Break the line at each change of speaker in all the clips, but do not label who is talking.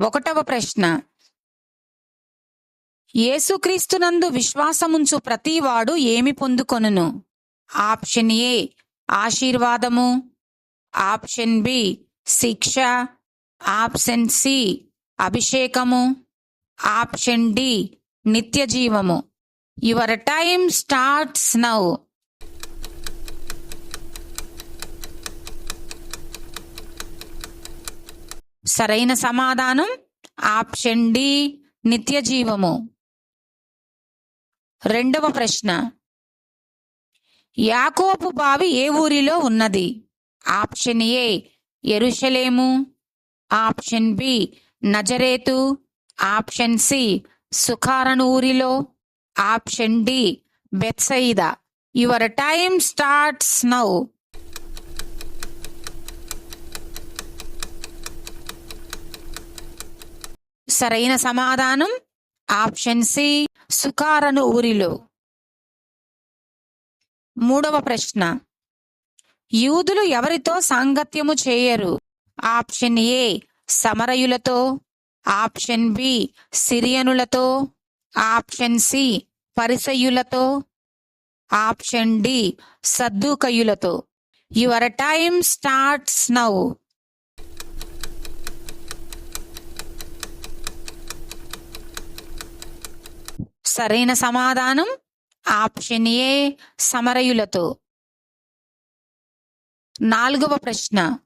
ఒకటవ ప్రశ్న. యేసుక్రీస్తునందు విశ్వాసముంచు ప్రతివాడు ఏమి పొందుకొనును? ఆప్షన్ ఏ ఆశీర్వాదము. ఆప్షన్ బి శిక్ష. ఆప్షన్ సి అభిషేకము. ఆప్షన్ డి నిత్య జీవము యువర్ టైమ్ స్టార్ట్స్ నౌ. సరైన సమాధానం? ఆప్షన్ డి నిత్య జీవము రెండవ ప్రశ్న. యాకోపు బావి ఏ ఊరిలో ఉన్నది? ఆప్షన్ ఏ ఎరుషలేము. ఆప్షన్ బి నజరేతు. ఆప్షన్ సి సుఖారను ఊరిలో. Option D బెత్సయిదా. Your time starts now. సరైన సమాధానం? ఆప్షన్ సి సుకారను ఊరిలో. మూడవ ప్రశ్న. యూదులు ఎవరితో సాంగత్యము చేయరు? ఆప్షన్ ఏ సమరయులతో. ఆప్షన్ బి సిరియనులతో. ఆప్షన్ సి పరిసయులతో ఆప్షన్ డి సద్దుకయులతో. యువర్ టైమ్ స్టార్ట్స్ నౌ సరైన సమాధానం ఆప్షన్ ఏ సమరయులతో. నాలుగవ ప్రశ్న.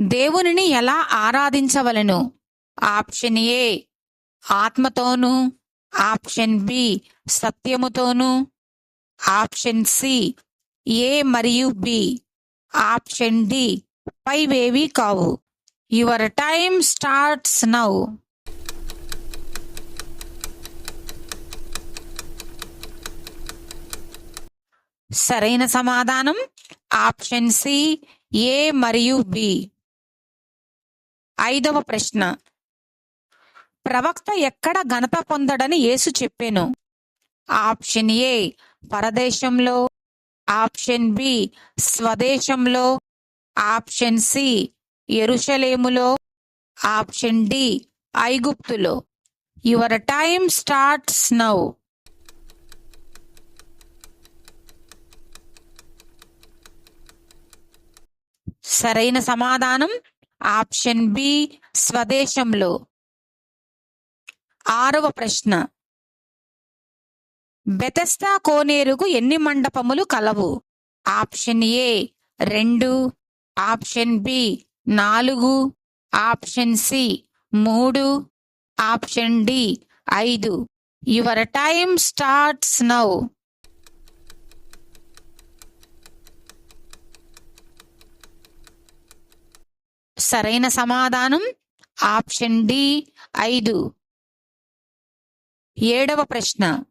దేవునిని ఎలా ఆరాధించవలను? ఆప్షన్ ఏ ఆత్మతోను. ఆప్షన్ బి సత్యముతోను. ఆప్షన్ సి ఏ మరియు బి. ఆప్షన్ డి పైవేవి కావు. Your time starts now. సరైన సమాధానం. ఆప్షన్ సి ఏ మరియు బి. ఐదవ ప్రశ్న. ప్రవక్త ఎక్కడ ఘనత పొందడని యేసు చెప్పాను? ఆప్షన్ ఏ పరదేశంలో. ఆప్షన్ బి స్వదేశంలో. ఆప్షన్ సి ఎరుషలేములో. ఆప్షన్ డి ఐగుప్తులో. Your time starts now. సరైన సమాధానం? ఆప్షన్ బి స్వదేశంలో. ఆరవ ప్రశ్న. బెతస్తా కోనేరుకు ఎన్ని మండపములు కలవు? ఆప్షన్ ఏ రెండు. ఆప్షన్ బి నాలుగు. ఆప్షన్ సి మూడు. ఆప్షన్ డి ఐదు. Your time starts now. సరైన సమాధానం? ఆప్షన్ డి ఐదు. ఏడవ ప్రశ్న.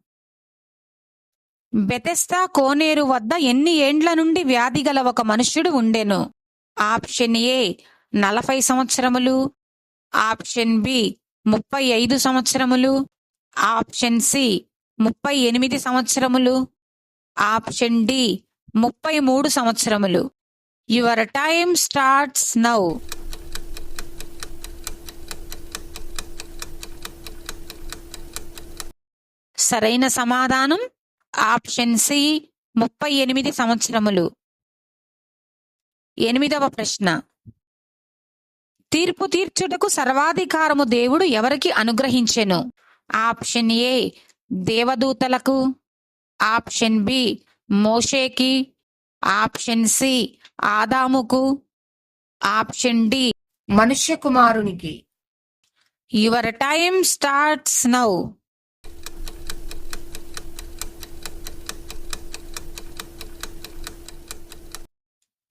బెతెస్తా కోనేరు వద్ద ఎన్ని ఏండ్ల నుండి వ్యాధి గల ఒక మనుష్యుడు ఉండెను? ఆప్షన్ ఏ నలభై సంవత్సరములు. ఆప్షన్ బి ముప్పై ఐదు సంవత్సరములు. ఆప్షన్ సి ముప్పై ఎనిమిది సంవత్సరములు. ఆప్షన్ డి ముప్పై మూడు సంవత్సరములు. Your time starts now. సరైన సమాధానం? ఆప్షన్ సి ముప్పై ఎనిమిది సంవత్సరములు. ఎనిమిదవ ప్రశ్న. తీర్పు తీర్చుటకు సర్వాధికారము దేవుడు ఎవరికి అనుగ్రహించెను? ఆప్షన్ ఏ దేవదూతలకు. ఆప్షన్ బి మోషేకి. ఆప్షన్ సి ఆదాముకు. ఆప్షన్ డి మనుష్య కుమారునికి యువర్ టైమ్ స్టార్ట్స్ నౌ.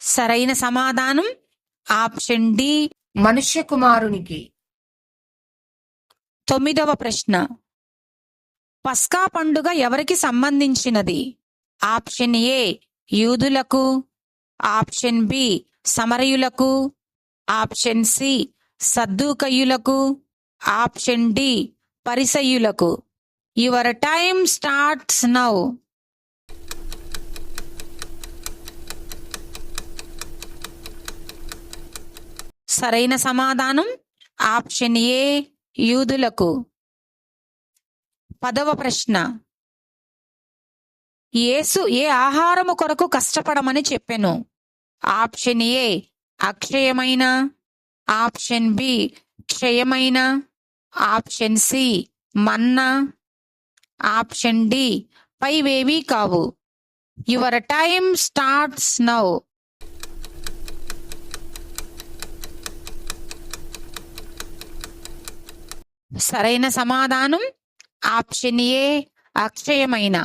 సరైన సమాధానం ఆప్షన్ డి మనుష్య కుమారునికి. తొమ్మిదవ ప్రశ్న. పస్కా పండుగ ఎవరికి సంబంధించినది? ఆప్షన్ ఏ యూదులకు. ఆప్షన్ బి సమరయులకు. ఆప్షన్ సి సద్దూకయులకు. ఆప్షన్ డి పరిసయులకు యువర్ టైమ్ స్టార్ట్స్ నౌ. సరైన సమాధానం ఆప్షన్ ఏ యూదులకు. పదవ ప్రశ్న. యేసు ఏ ఆహారము కొరకు కష్టపడమని చెప్పెను? ఆప్షన్ ఏ అక్షయమైన. ఆప్షన్ బి క్షయమైన. ఆప్షన్ సి మన్నా. ఆప్షన్ డి పైవేవీ కావు. Your time starts now. సరైన సమాధానం ఆప్షన్ ఏ అక్షయమైన.